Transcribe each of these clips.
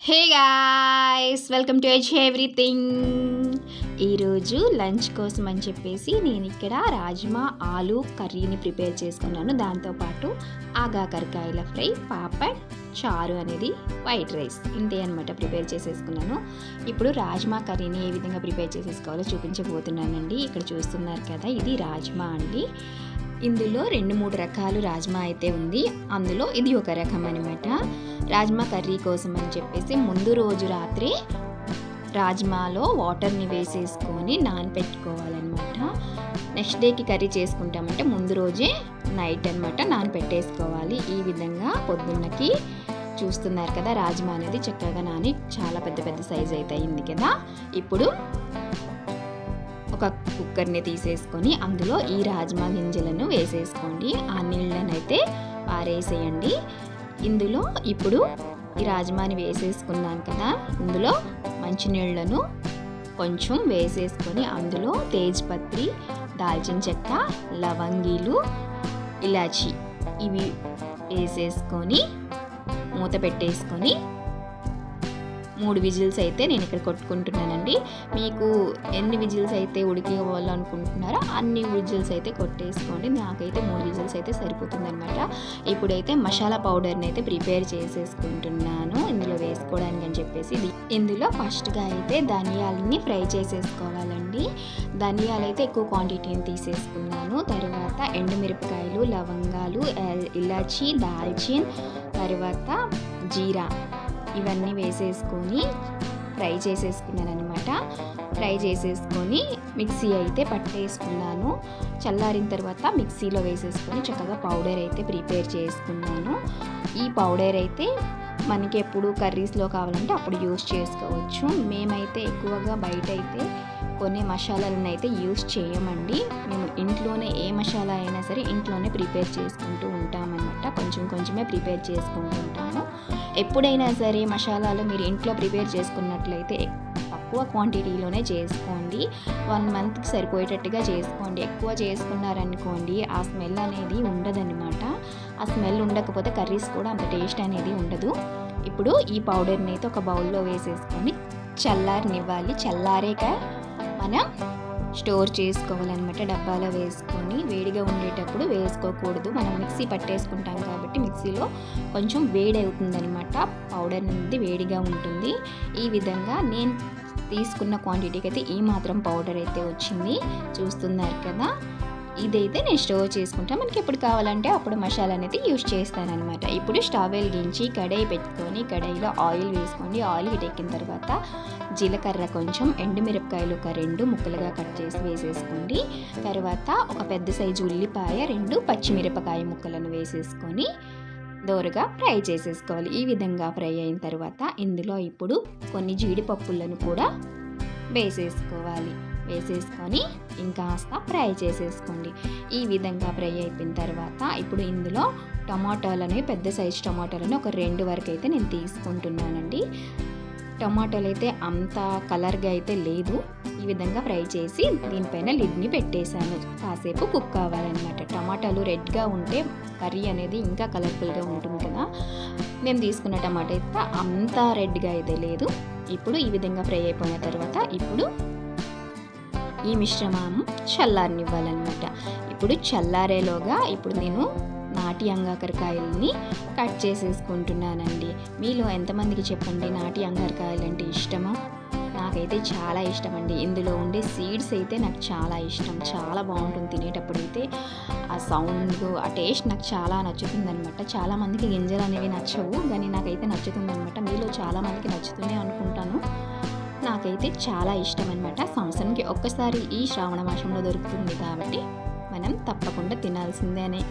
Hey guys welcome to H everything ఈరోజు lunch కోసం అని చెప్పేసి నేను ఇక్కడ రాజ్మా ఆలు కర్రీని ప్రిపేర్ చేసుకున్నాను. దాంతోపాటు ఆగాకరకాయల ఫ్రై పాపడ్ చారు అనేది వైట్ రైస్ ఇంతే అనమాట ప్రిపేర్ చేసేసుకున్నాను. ఇప్పుడు రాజ్మా కర్రీని ఏ విధంగా ప్రిపేర్ చేసేసుకోవాలో చూపించబోతున్నానండి. ఇక్కడ చూస్తున్నారు కదా ఇది రాజ్మా అండి. ఇందులో రెండు మూడు రకాలు రాజ్మా అయితే ఉంది. అందులో ఇది ఒక రకం అనమాట రాజ్మా కర్రీ కోసం అని చెప్పేసి ముందు రోజు రాత్రి రాజ్మాలో వాటర్ని వేసేసుకొని నానపెట్టుకోవాలన్నమాట. నెక్స్ట్ డేకి కర్రీ చేసుకుంటామంటే ముందు రోజే నైట్ అనమాట నానపెట్టేసుకోవాలి. ఈ విధంగా పొద్దున్నకి చూస్తున్నారు కదా రాజ్మా అనేది చక్కగా నాని చాలా పెద్ద పెద్ద సైజ్ అయితే అయింది కదా. ఇప్పుడు ఒక కుక్కర్ని తీసేసుకొని అందులో ఈ రాజ్మా గింజలను వేసేసుకోండి. ఆ నీళ్ళనైతే పారేసేయండి. ఇందులో ఇప్పుడు ఈ రాజ్మాని వేసేసుకున్నాం కదా ఇందులో మంచినీళ్ళను కొంచెం వేసేసుకొని అందులో తేజ్పత్రి దాల్చిన చెక్క లవంగీలు ఇలాచి ఇవి వేసేసుకొని మూత పెట్టేసుకొని మూడు విజిల్స్ అయితే నేను ఇక్కడ కొట్టుకుంటున్నానండి. మీకు ఎన్ని విజిల్స్ అయితే ఉడికివ్వాలనుకుంటున్నారో అన్ని విజిల్స్ అయితే కొట్టేసుకోండి. నాకైతే మూడు విజిల్స్ అయితే సరిపోతుంది అనమాట ఇప్పుడైతే మసాలా పౌడర్ని అయితే ప్రిపేర్ చేసేసుకుంటున్నాను. ఇందులో వేసుకోవడానికి అని చెప్పేసి ఇందులో ఫస్ట్గా అయితే ధనియాలని ఫ్రై చేసేసుకోవాలండి. ధనియాలు అయితే ఎక్కువ క్వాంటిటీని తీసేసుకున్నాను. తర్వాత ఎండుమిరపకాయలు లవంగాలు ఇలాచి దాల్చిన్ తర్వాత జీరా. ఇవన్నీ వేసేసుకొని ఫ్రై చేసేసుకున్నాను అనమాట ఫ్రై చేసేసుకొని మిక్సీ అయితే పట్టేసుకున్నాను. చల్లారిన తర్వాత మిక్సీలో వేసేసుకొని చక్కగా పౌడర్ అయితే ప్రిపేర్ చేసుకున్నాను. ఈ పౌడర్ అయితే మనకి ఎప్పుడు కర్రీస్లో కావాలంటే అప్పుడు యూస్ చేసుకోవచ్చు. మేమైతే ఎక్కువగా బయట అయితే కొన్ని మసాలాలను అయితే యూస్ చేయమండి. మేము ఇంట్లోనే ఏ మసాలా అయినా సరే ఇంట్లోనే ప్రిపేర్ చేసుకుంటూ ఉంటామన్నమాట. కొంచెం కొంచెమే ప్రిపేర్ చేసుకుంటూ ఉంటాము. ఎప్పుడైనా సరే మసాలాలు మీరు ఇంట్లో ప్రిపేర్ చేసుకున్నట్లయితే తక్కువ క్వాంటిటీలోనే చేసుకోండి. వన్ మంత్కి సరిపోయేటట్టుగా చేసుకోండి. ఎక్కువ చేసుకున్నారనుకోండి ఆ స్మెల్ అనేది ఉండదన్నమాట. ఆ స్మెల్ ఉండకపోతే కర్రీస్ కూడా అంత టేస్ట్ అనేది ఉండదు. ఇప్పుడు ఈ పౌడర్ని అయితే ఒక బౌల్లో వేసేసుకొని చల్లారనివ్వాలి. చల్లారేక మనం స్టోర్ చేసుకోవాలన్నమాట. డబ్బాలో వేసుకొని వేడిగా ఉండేటప్పుడు వేసుకోకూడదు. మనం మిక్సీ పట్టేసుకుంటాం కాబట్టి మిక్సీలో కొంచెం వేడి అవుతుందనమాట పౌడర్ అనేది వేడిగా ఉంటుంది. ఈ విధంగా నేను తీసుకున్న క్వాంటిటీకి అయితే ఈ మాత్రం పౌడర్ అయితే వచ్చింది. చూస్తున్నారు కదా? ఇదైతే నేను స్టోర్ చేసుకుంటా. మనకి ఎప్పుడు కావాలంటే అప్పుడు మసాలా అనేది యూజ్ చేస్తానన్నమాట. ఇప్పుడు స్టవ్ వెలిగించి కడాయి పెట్టుకొని కడాయిలో ఆయిల్ వేసుకోండి. ఆయిల్ హీట్ ఎక్కిన తర్వాత జీలకర్ర కొంచెం ఎండుమిరపకాయలు ఒక రెండు ముక్కలుగా కట్ చేసి వేసేసుకోండి. తర్వాత ఒక పెద్ద సైజు ఉల్లిపాయ రెండు పచ్చిమిరపకాయ ముక్కలను వేసేసుకొని దోరగా ఫ్రై చేసేసుకోవాలి. ఈ విధంగా ఫ్రై అయిన తర్వాత ఇందులో ఇప్పుడు కొన్ని జీడిపప్పులను కూడా వేసేసుకోవాలి. వేసేసుకొని ఇంకాస్త ఫ్రై చేసేసుకోండి. ఈ విధంగా ఫ్రై అయిపోయిన తర్వాత ఇప్పుడు ఇందులో టమాటాలని పెద్ద సైజు టమాటాలని ఒక రెండు వరకు అయితే నేను తీసుకుంటున్నానండి. టమాటాలు అయితే అంత కలర్గా అయితే లేదు. ఈ విధంగా ఫ్రై చేసి దీనిపైన లిడ్ని పెట్టేశాను. కాసేపు కుక్ కావాలన్నమాట టమాటాలు రెడ్గా ఉంటే కర్రీ అనేది ఇంకా కలర్ఫుల్గా ఉంటుంది కదా. మేము తీసుకున్న టమాటా అయితే అంత రెడ్గా అయితే లేదు. ఇప్పుడు ఈ విధంగా ఫ్రై అయిపోయిన తర్వాత ఇప్పుడు ఈ మిశ్రమం చల్లారనివ్వాలన్నమాట. ఇప్పుడు చల్లారేలోగా ఇప్పుడు నేను నాటి అంగాకరకాయలని కట్ చేసేసుకుంటున్నానండి. మీలో ఎంతమందికి చెప్పండి నాటి అంగారకాయలు అంటే ఇష్టమా? నాకైతే చాలా ఇష్టం అండి ఇందులో ఉండే సీడ్స్ అయితే నాకు చాలా ఇష్టం. చాలా బాగుంటుంది తినేటప్పుడు అయితే. ఆ సౌండ్ ఆ టేస్ట్ నాకు చాలా నచ్చుతుంది అనమాట చాలా మందికి గింజలు అనేవి నచ్చవు కానీ నాకైతే నచ్చుతుంది అనమాట మీలో చాలామందికి మందికి అనుకుంటాను. నాకైతే చాలా ఇష్టం అనమాట సంవత్సరానికి ఒక్కసారి ఈ శ్రావణ మాసంలో దొరుకుతుంది కాబట్టి మనం తప్పకుండా తినాల్సిందే అని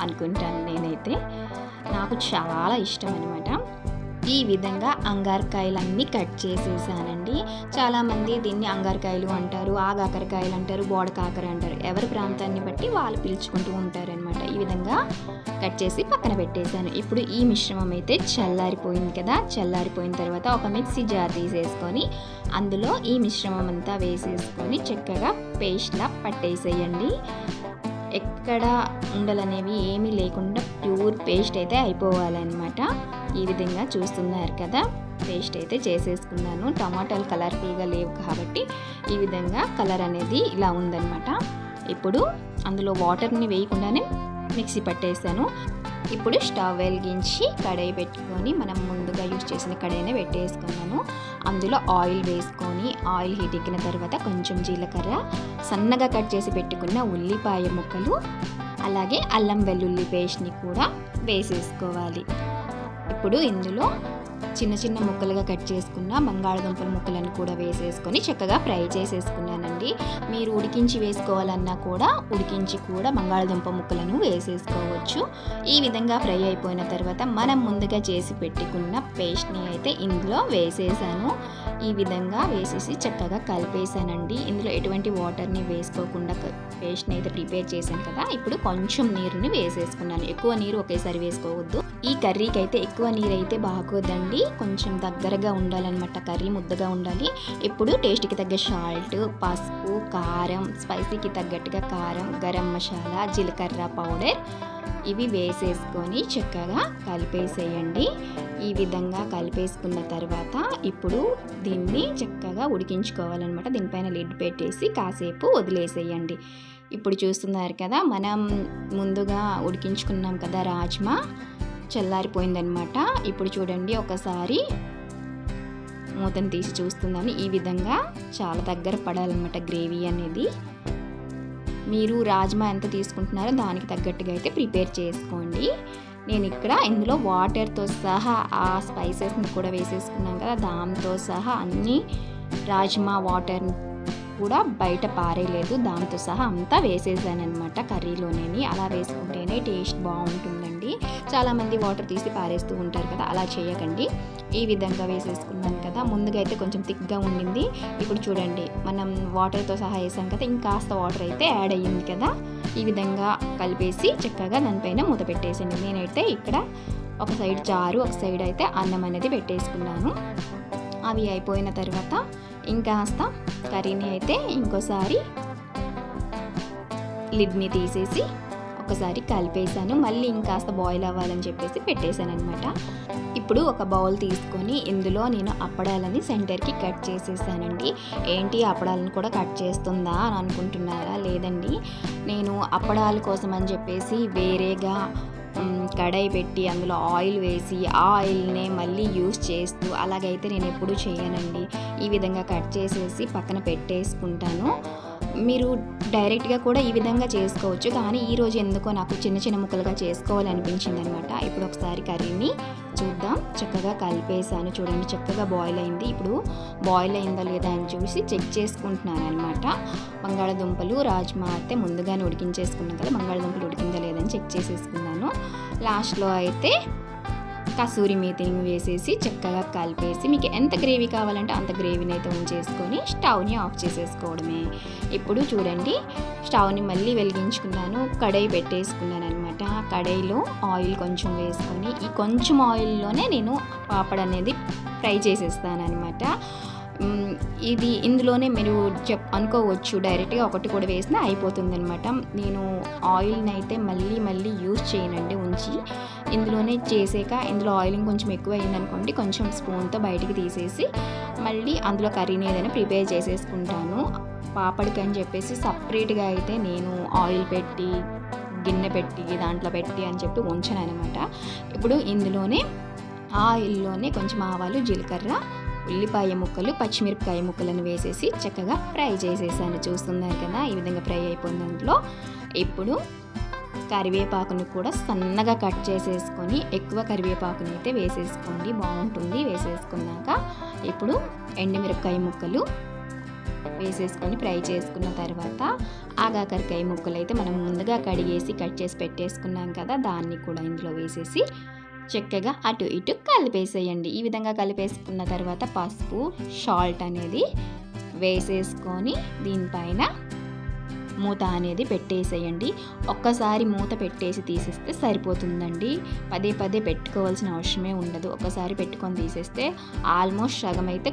అనుకుంటాను నేనైతే. నాకు చాలా ఇష్టం అనమాట ఈ విధంగా అంగారకాయలన్నీ కట్ చేసేసానండి. చాలామంది దీన్ని అంగారకాయలు అంటారు ఆగాకరకాయలు అంటారు బోడకాకర అంటారు. ఎవరి ప్రాంతాన్ని బట్టి వాళ్ళు పిలుచుకుంటూ ఉంటారనమాట ఈ విధంగా కట్ చేసి పక్కన పెట్టేశాను. ఇప్పుడు ఈ మిశ్రమం అయితే చల్లారిపోయింది కదా. చల్లారిపోయిన తర్వాత ఒక మిక్సీ జార్ తీసేసుకొని అందులో ఈ మిశ్రమం అంతా వేసేసుకొని చక్కగా పేస్ట్లా పట్టేసేయండి. ఎక్కడ ఉండలనేవి ఏమీ లేకుండా ప్యూర్ పేస్ట్ అయితే అయిపోవాలన్నమాట. ఈ విధంగా చూస్తున్నారు కదా. పేస్ట్ అయితే చేసేసుకున్నాను. టమాటాలు కలర్ఫుల్గా లేవు కాబట్టి ఈ విధంగా కలర్ అనేది ఇలా ఉందన్నమాట. ఇప్పుడు అందులో వాటర్ని వేయకుండానే మిక్సీ పట్టేసాను. ఇప్పుడు స్టవ్ వెలిగించి కడాయి పెట్టుకొని మనం ముందుగా యూజ్ చేసిన కడాయినే పెట్టేసుకున్నాను. అందులో ఆయిల్ వేసుకొని ఆయిల్ హీట్ ఎక్కిన తర్వాత కొంచెం జీలకర్ర సన్నగా కట్ చేసి పెట్టుకున్న ఉల్లిపాయ ముక్కలు అలాగే అల్లం వెల్లుల్లి పేస్ట్ని కూడా వేసేసుకోవాలి. ఇప్పుడు ఇందులో చిన్న చిన్న ముక్కలుగా కట్ చేసుకున్న బంగాళదుంపల ముక్కలను కూడా వేసేసుకొని చక్కగా ఫ్రై చేసేసుకున్నానండి. మీరు ఉడికించి వేసుకోవాలన్నా కూడా ఉడికించి కూడా బంగాళదుంప ముక్కలను వేసేసుకోవచ్చు. ఈ విధంగా ఫ్రై అయిపోయిన తర్వాత మనం ముందుగా చేసి పెట్టుకున్న పేస్ట్ని అయితే ఇందులో వేసేసాను. ఈ విధంగా వేసేసి చక్కగా కలిపేసానండి. ఇందులో ఎటువంటి వాటర్ని వేసుకోకుండా పేస్ట్ని అయితే ప్రిపేర్ చేశాను కదా ఇప్పుడు కొంచెం నీరుని వేసేసుకున్నాను. ఎక్కువ నీరు ఒకేసారి వేసుకోవద్దు. ఈ కర్రీకి అయితే ఎక్కువ నీరు అయితే బాగోదండి. కొంచెం దగ్గరగా ఉండాలన్నమాట. కర్రీ ముద్దగా ఉండాలి. ఇప్పుడు టేస్ట్కి తగ్గ సాల్ట్ పసుపు కారం స్పైసీకి తగ్గట్టుగా కారం గరం మసాలా జీలకర్ర పౌడర్ ఇవి వేసేసుకొని చక్కగా కలిపేసేయండి. ఈ విధంగా కలిపేసుకున్న తర్వాత ఇప్పుడు దీన్ని చక్కగా ఉడికించుకోవాలన్నమాట. దీనిపైన లిడ్ పెట్టేసి కాసేపు వదిలేసేయండి. ఇప్పుడు చూస్తున్నారు కదా మనం ముందుగా ఉడికించుకున్నాం కదా రాజ్మా. చల్లారిపోయిందనమాట ఇప్పుడు చూడండి ఒకసారి మూతను తీసి చూస్తున్నాను. ఈ విధంగా చాలా దగ్గర పడాలన్నమాట గ్రేవీ అనేది. మీరు రాజ్మా ఎంత తీసుకుంటున్నారో దానికి తగ్గట్టుగా అయితే ప్రిపేర్ చేసుకోండి. నేను ఇక్కడ ఇందులో వాటర్తో సహా ఆ స్పైసెస్ని కూడా వేసేసుకున్నాం కదా దాంతో సహా అన్నీ రాజ్మా వాటర్ కూడా బయట పారేయలేదు దాంతో సహా అంతా వేసేసాను అనమాట కర్రీలోనే అలా వేసుకుంటేనే టేస్ట్ బాగుంటుందండి. చాలామంది వాటర్ తీసి పారేస్తూ ఉంటారు కదా అలా చేయకండి. ఈ విధంగా వేసేసుకున్నాను కదా ముందుగా అయితే కొంచెం థిక్గా ఉండింది. ఇప్పుడు చూడండి మనం వాటర్తో సహా వేసాం కదా ఇంకాస్త వాటర్ అయితే యాడ్ అయ్యింది కదా. ఈ విధంగా కలిపేసి చక్కగా దానిపైన మూత పెట్టేసింది నేనైతే ఇక్కడ ఒక సైడ్ చారు ఒక సైడ్ అయితే అన్నం అనేది పెట్టేసుకున్నాను. అవి అయిపోయిన తర్వాత ఇంకాస్త కర్రీని అయితే ఇంకోసారి లిడ్ని తీసేసి ఒకసారి కలిపేసాను మళ్ళీ ఇంకాస్త బాయిల్ అవ్వాలని చెప్పేసి పెట్టేశాను అనమాట ఇప్పుడు ఒక బౌల్ తీసుకొని ఇందులో నేను అప్పడాలని సెంటర్కి కట్ చేసేసానండి. ఏంటి అప్పడాలను కూడా కట్ చేస్తుందా అని అనుకుంటున్నారా? లేదండి. నేను అప్పడాల కోసం అని చెప్పేసి వేరేగా కడాయి పెట్టి అందులో ఆయిల్ వేసి ఆ ఆయిల్నే మళ్ళీ యూస్ చేస్తూ అలాగైతే నేను ఎప్పుడూ చేయనండి. ఈ విధంగా కట్ చేసేసి పక్కన పెట్టేసుకుంటాను. మీరు డైరెక్ట్గా కూడా ఈ విధంగా చేసుకోవచ్చు. కానీ ఈరోజు ఎందుకో నాకు చిన్న చిన్న ముక్కలుగా చేసుకోవాలనిపించింది అనమాట ఇప్పుడు ఒకసారి కర్రీని చూద్దాం. చక్కగా కలిపేసాను చూడండి చక్కగా బాయిల్ అయింది. ఇప్పుడు బాయిల్ అయిందా లేదా అని చూసి చెక్ చేసుకుంటున్నాను అనమాట బంగాళదుంపలు రాజ్మా అయితే ముందుగానే ఉడికించేసుకున్నాం కదా బంగాళదుంపలు ఉడికిందా లేదని చెక్ చేసేసుకున్నాను. లాస్ట్లో అయితే కసూరి మేతిని వేసేసి చక్కగా కలిపేసి మీకు ఎంత గ్రేవీ కావాలంటే అంత గ్రేవీని అయితే ఉంచేసుకొని స్టవ్ని ఆఫ్ చేసేసుకోవడమే. ఇప్పుడు చూడండి స్టవ్ని మళ్ళీ వెలిగించుకున్నాను కడాయి పెట్టేసుకున్నాను అనమాట కడాయిలో ఆయిల్ కొంచెం వేసుకొని ఈ కొంచెం ఆయిల్లోనే నేను పాపడ్ అనేది ఫ్రై చేసేస్తాను అనమాట ఇది ఇందులోనే మీరు చెప్ అనుకోవచ్చు డైరెక్ట్గా ఒకటి కూడా వేసినా అయిపోతుంది అనమాట నేను ఆయిల్ని అయితే మళ్ళీ మళ్ళీ యూజ్ చేయనండి ఉంచి ఇందులోనే చేసాక ఇందులో ఆయిలింగ్ కొంచెం ఎక్కువ అయిందనుకోండి కొంచెం స్పూన్తో బయటికి తీసేసి మళ్ళీ అందులో కర్రీని ఏదైనా ప్రిపేర్ చేసేసుకుంటాను. పాపడికి అని చెప్పేసి సపరేట్గా అయితే నేను ఆయిల్ పెట్టి గిన్నె పెట్టి దాంట్లో పెట్టి అని చెప్పి ఉంచాను అనమాట ఇప్పుడు ఇందులోనే ఆయిల్లోనే కొంచెం ఆవాలు జీలకర్ర ఉల్లిపాయ ముక్కలు పచ్చిమిరపకాయ ముక్కలను వేసేసి చక్కగా ఫ్రై చేసేసాను. చూస్తున్నారు కదా ఈ విధంగా ఫ్రై అయిపోయిన దాంట్లో ఇప్పుడు కరివేపాకుని కూడా సన్నగా కట్ చేసేసుకొని ఎక్కువ కరివేపాకుని అయితే వేసేసుకోండి. బాగుంటుంది. వేసేసుకున్నాక ఇప్పుడు ఎండుమిరపకాయ ముక్కలు వేసేసుకొని ఫ్రై చేసుకున్న తర్వాత ఆగాకరకాయ ముక్కలు అయితే మనం ముందుగా కడిగేసి కట్ చేసి పెట్టేసుకున్నాం కదా దాన్ని కూడా ఇందులో వేసేసి చక్కగా అటు ఇటు కలిపేసేయండి. ఈ విధంగా కలిపేసుకున్న తర్వాత పసుపు సాల్ట్ అనేది వేసేసుకొని దీనిపైన మూత అనేది పెట్టేసేయండి. ఒక్కసారి మూత పెట్టేసి తీసేస్తే సరిపోతుందండి. పదే పదే పెట్టుకోవాల్సిన అవసరమే ఉండదు. ఒకసారి పెట్టుకొని తీసేస్తే ఆల్మోస్ట్ సగం అయితే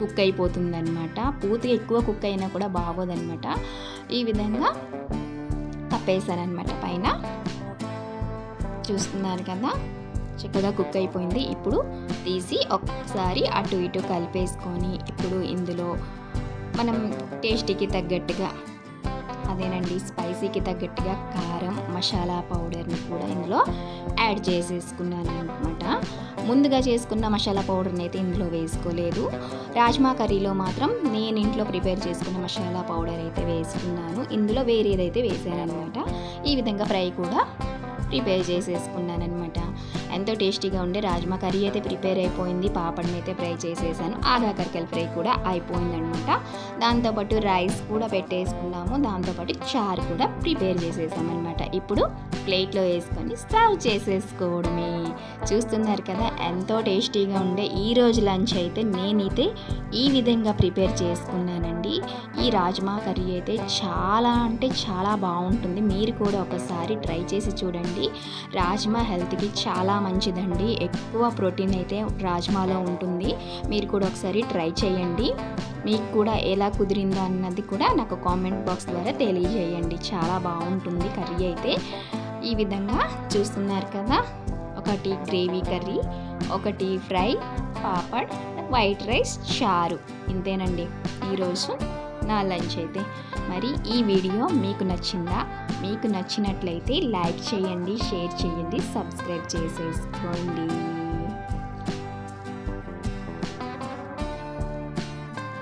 కుక్ అయిపోతుందనమాట పూర్తిగా ఎక్కువ కుక్ అయినా కూడా బాగోదన్నమాట. ఈ విధంగా తప్పేశారనమాట పైన. చూస్తున్నారు కదా? చక్కగా కుక్ అయిపోయింది. ఇప్పుడు తీసి ఒకసారి అటు ఇటు కలిపేసుకొని ఇప్పుడు ఇందులో మనం టేస్టీకి తగ్గట్టుగా అదేనండి స్పైసీకి తగ్గట్టుగా కారం మసాలా పౌడర్ని కూడా ఇందులో యాడ్ చేసేసుకున్నాను అనమాట ముందుగా చేసుకున్న మసాలా పౌడర్ని అయితే ఇందులో వేసుకోలేదు. రాజ్మా కర్రీలో మాత్రం నేను ఇంట్లో ప్రిపేర్ చేసుకున్న మసాలా పౌడర్ అయితే వేసుకున్నాను. ఇందులో వేరేదైతే వేసాను అనమాట ఈ విధంగా ఫ్రై కూడా ప్రిపేర్ చేసేసుకున్నాను అనమాట ఎంతో టేస్టీగా ఉండే రాజ్మా కర్రీ అయితే ప్రిపేర్ అయిపోయింది. పాపడ్ని అయితే ఫ్రై చేసేసాను. ఆగాకరకాయల ఫ్రై కూడా అయిపోయిందనమాట దాంతోపాటు రైస్ కూడా పెట్టేసుకున్నాము. దాంతోపాటు చారు కూడా ప్రిపేర్ చేసేసామన్నమాట. ఇప్పుడు ప్లేట్లో వేసుకొని సర్వ్ చేసేసుకోవడమే. చూస్తున్నారు కదా ఎంతో టేస్టీగా ఉండే ఈ రోజు లంచ్ అయితే నేనైతే ఈ విధంగా ప్రిపేర్ చేసుకున్నానండి. ఈ రాజ్మా కర్రీ అయితే చాలా అంటే చాలా బాగుంటుంది. మీరు కూడా ఒకసారి ట్రై చేసి చూడండి. రాజ్మా హెల్త్కి చాలా మంచిదండి. ఎక్కువ ప్రోటీన్ అయితే రాజ్మాలో ఉంటుంది. మీరు కూడా ఒకసారి ట్రై చేయండి. మీకు కూడా ఎలా కుదిరిందో అన్నది కూడా నాకు కామెంట్ బాక్స్ ద్వారా తెలియజేయండి. చాలా బాగుంటుంది కర్రీ అయితే. ఈ విధంగా చూస్తున్నారు కదా ఒకటి గ్రేవీ కర్రీ ఒకటి ఫ్రై పాపడ్ వైట్ రైస్ చారు. ఇంతేనండి. ఈరోజు నా లంచ్ అయితే. మరి ఈ వీడియో మీకు నచ్చిందా? మీకు నచ్చినట్లయితే లైక్ చేయండి షేర్ చేయండి సబ్స్క్రైబ్ చేసేసుకోండి.